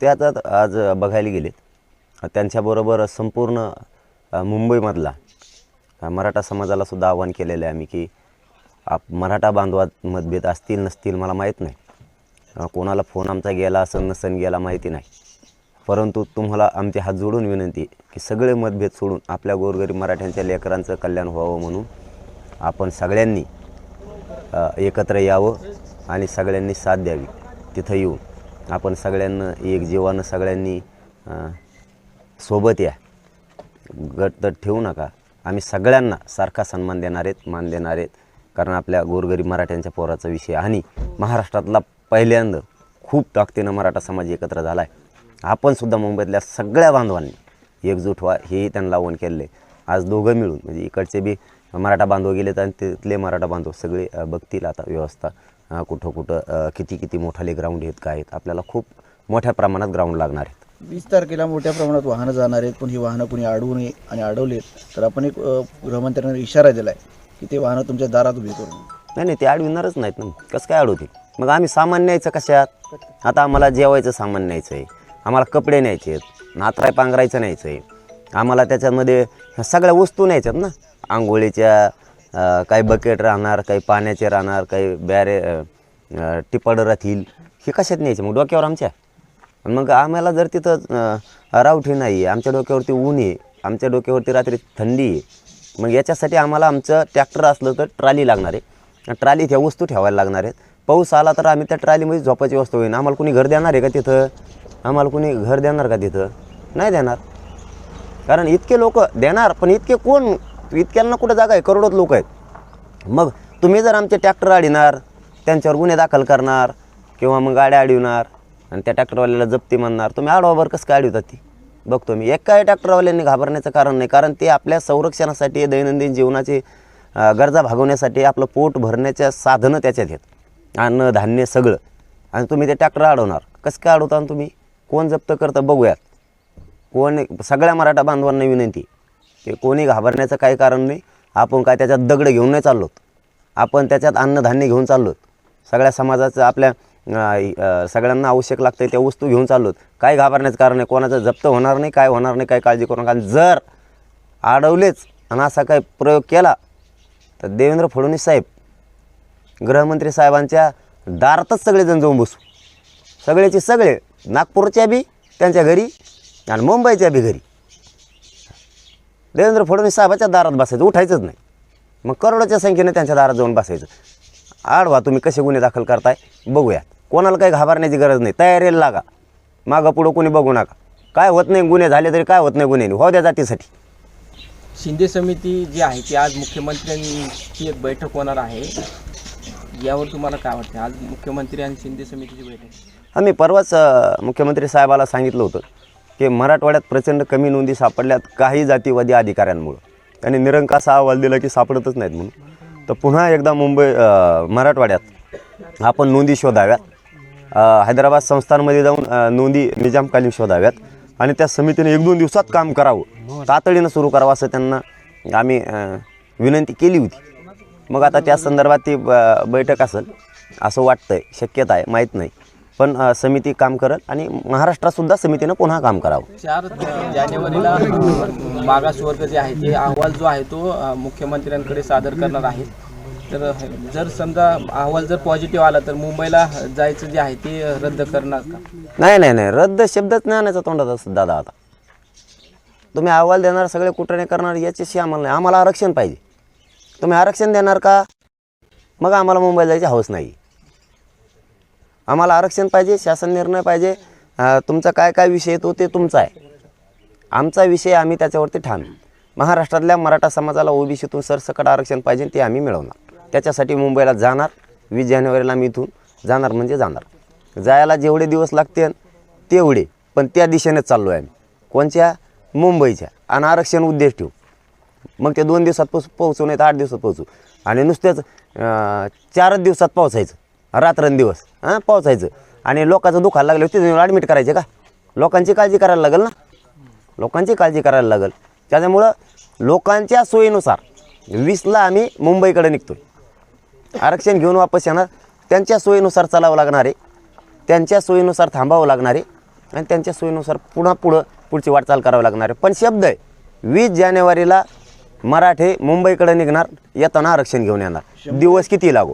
ते आता आज बघायला गेलेत. त्यांच्याबरोबर संपूर्ण मुंबईमधला मराठा समाजाला सुद्धा आवाहन केलेलं आहे आम्ही की आप मराठा बांधवात मतभेद असतील नसतील मला माहीत नाही. कोणाला फोन आमचा गेला असं नसन गेला माहिती नाही. परंतु तुम्हाला आमचे हात जोडून विनंती की सगळे मतभेद सोडून आपल्या गोरगरीब मराठ्यांच्या लेकरांचं कल्याण व्हावं म्हणून आपण सगळ्यांनी एकत्र यावं आणि सगळ्यांनी साथ द्यावी. तिथं येऊन आपण सगळ्यांना एक जीवानं सगळ्यांनी सोबत या. गट ठेवू नका. आम्ही सगळ्यांना सारखा सन्मान देणार आहेत मान देणार आहेत. कारण आपल्या गोरगरीब मराठ्यांच्या पोराचा विषय आणि महाराष्ट्रातला पहिल्यांदा खूप ताकदीनं मराठा समाज एकत्र झाला आहे आपणसुद्धा मुंबईतल्या सगळ्या बांधवांनी एकजूट व्हा हेही त्यांना लावून केलेलं आहे. आज दोघं मिळून म्हणजे इकडचे बी मराठा बांधव गेलेत आणि तिथले मराठा बांधव सगळे बघतील आता व्यवस्था. कुठं कुठं किती किती मोठाले ग्राउंड आहेत काय आहेत. आपल्याला खूप मोठ्या प्रमाणात ग्राउंड लागणार आहेत. वीस तारखेला मोठ्या प्रमाणात वाहनं जाणार आहेत पण ही वाहनं कोणी अडवू नये आणि अडवलेत तर आपण एक गृहमंत्र्यांना इशारा दिला आहे की ते वाहनं तुमच्या दारात उभी करू नये. नाही नाही ते अडविणारच नाहीत ना. कसं काय अडवतील? मग आम्ही सामान न्यायचं कशात? आता आम्हाला जेवायचं सामान न्यायचं आहे आम्हाला कपडे न्यायचे आहेत नातराय पांघरायचं न्यायचं आहे आम्हाला त्याच्यामध्ये सगळ्या वस्तू न्यायच्यात ना. आंघोळीच्या काही बकेट राहणार काही पाण्याचे राहणार काही बॅरे अं, टिपाडं राहतील. हे कशात न्यायचे? मग डोक्यावर आमच्या? मग आम्हाला जर तिथं रावठी नाही आहे आमच्या डोक्यावरती ऊन आहे आमच्या डोक्यावरती रात्री थंडी आहे मग याच्यासाठी आम्हाला आमचं ट्रॅक्टर असलं तर ट्राली लागणार आहे. ट्रालीत ह्या वस्तू ठेवायला लागणार आहेत. पाऊस आला तर आम्ही त्या ट्रालीमध्ये झोपायची वस्तू होईन आम्हाला कोणी घर देणार आहे का तिथं? आम्हाला कोणी घर देणार का तिथं? नाही देणार. कारण इतके लोक देणार पण इतके कोण इतक्यांना कुठं जागा आहे? करोडोत लोक आहेत. मग तुम्ही जर आमचे ट्रॅक्टर अडविणार त्यांच्यावर गुन्हे दाखल करणार किंवा मग गाड्या अडविणार आणि त्या ट्रॅक्टरवाल्याला जप्ती म्हणणार तुम्ही आडवावर कसं काय अडवतात ती? बघतो मी. एकाही ट्रॅक्टरवाल्यांनी घाबरण्याचं कारण नाही. कारण ते आपल्या संरक्षणासाठी दैनंदिन जीवनाचे गरजा भागवण्यासाठी आपलं पोट भरण्याच्या साधनं त्याच्यात आहेत. अन्न धान्य सगळं. आणि तुम्ही ते ट्रॅक्टर अडवणार कसं काय अडवता तुम्ही? कोण जप्त करतं? बघूयात. कोण सगळ्या मराठा बांधवांना विनंती. ते कोणी घाबरण्याचं काही कारण नाही. आपण काय त्याच्यात दगड घेऊन नाही चाललोत. आपण त्याच्यात अन्नधान्य घेऊन चाललोत. सगळ्या समाजाचं आपल्या सगळ्यांना आवश्यक लागतं त्या वस्तू घेऊन चाललोत. काय घाबरण्याचं कारण नाही. कोणाचं जप्त होणार नाही काय होणार नाही काय काळजी करू नका. जर अडवलेच आणि असा काही प्रयोग केला तर देवेंद्र फडणवीस साहेब गृहमंत्री साहेबांच्या दारातच सगळेजण जाऊन बसू. सगळेचे सगळे नागपूरच्या बी त्यांच्या घरी आणि मुंबईच्या बी घरी. देवेंद्र फडणवीस साहेबाच्या दारात बसायचं उठायचंच नाही. मग करोडोच्या संख्येने त्यांच्या दारात जाऊन बसायचं. आडवा तुम्ही कसे गुन्हे दाखल करताय? बघूया कोणाला काही घाबरण्याची गरज नाही. तयारीला लागा. मागं पुढं कोणी बघू नका. काय होत नाही गुन्हे झाले तरी काय होत नाही गुन्हे हो द्या जातीसाठी. शिंदे समिती जी आहे ती आज मुख्यमंत्र्यांची एक बैठक होणार आहे. यावर तुम्हाला काय वाटतं? आज मुख्यमंत्री आणि शिंदे समितीची बैठक. आम्ही परवाच मुख्यमंत्री साहेबाला सांगितलं होतं. की मराठवाड्यात प्रचंड कमी नोंदी सापडल्यात काही जातीवादी अधिकाऱ्यांमुळं. त्यांनी निरंकास अहवाल दिला की सापडतच नाहीत म्हणून. तर पुन्हा एकदा मुंबई मराठवाड्यात आपण नोंदी शोधाव्यात. हैदराबाद संस्थांमध्ये जाऊन नोंदी निजामकालीन शोधाव्यात आणि त्या समितीने एक दोन दिवसात काम करावं. तातडीनं सुरू करावं असं त्यांना आम्ही विनंती केली होती. मग आता त्या संदर्भात ती ब- बैठक असेल असं वाटतंय. शक्यता आहे. माहीत नाही. पण समिती काम करत आणि महाराष्ट्रातसुद्धा समितीनं पुन्हा काम करावं. चार जानेवारीला मागासवर्ग जे आहे ते अहवाल जो आहे तो मुख्यमंत्र्यांकडे सादर करणार आहे तर जर समजा अहवाल जर पॉझिटिव्ह आला तर मुंबईला जायचं जे आहे ते रद्द करणार का? नाही नाही नाही. रद्द शब्दच नाही आणायचा तोंडात असं दादा आता. तुम्ही अहवाल देणार सगळे कुठं करणार याच्याशी आम्हाला नाही. आम्हाला आरक्षण पाहिजे. तुम्ही आरक्षण देणार का? मग आम्हाला मुंबईला जायची हौस नाही. आम्हाला आरक्षण पाहिजे शासन निर्णय पाहिजे. तुमचा काय काय विषय येतो ते तुमचा आहे. आमचा विषय आम्ही त्याच्यावरती ठाम महाराष्ट्रातल्या मराठा समाजाला ओबीसीतून सरसकट आरक्षण पाहिजे ते आम्ही मिळवणार. त्याच्यासाठी मुंबईला जाणार वीस जानेवारीला आम्ही इथून जाणार म्हणजे जाणार. जायला जेवढे दिवस लागतील तेवढे पण त्या दिशेनेच चाललो आहे आम्ही. कोणच्या? मुंबईच्या. आणि आरक्षण उद्देश ठेवू. मग ते दोन दिवसात पोच पोहोचू नाही तर आठ दिवसात पोहोचू. आणि नुसतेच चारच दिवसात पोहोचायचं. रात्रंदिवस हां पोहोचायचं. आणि लोकांचं दुखायला लागलं तिथे ॲडमिट करायचे का? लोकांची काळजी करायला लागेल ना? लोकांची काळजी करायला लागेल. त्याच्यामुळं लोकांच्या सोयीनुसार वीसला आम्ही मुंबईकडे निघतो आरक्षण घेऊन वापस येणार. त्यांच्या सोयीनुसार चालावं लागणार आहे. त्यांच्या सोयीनुसार थांबावं लागणार आहे. आणि त्यांच्या सोयीनुसार पुन्हा पुढं पुढची वाटचाल करावी लागणार आहे. पण शब्द आहे वीस जानेवारीला मराठे मुंबईकडे निघणार येताना आरक्षण घेऊन येणार. दिवस किती लागू?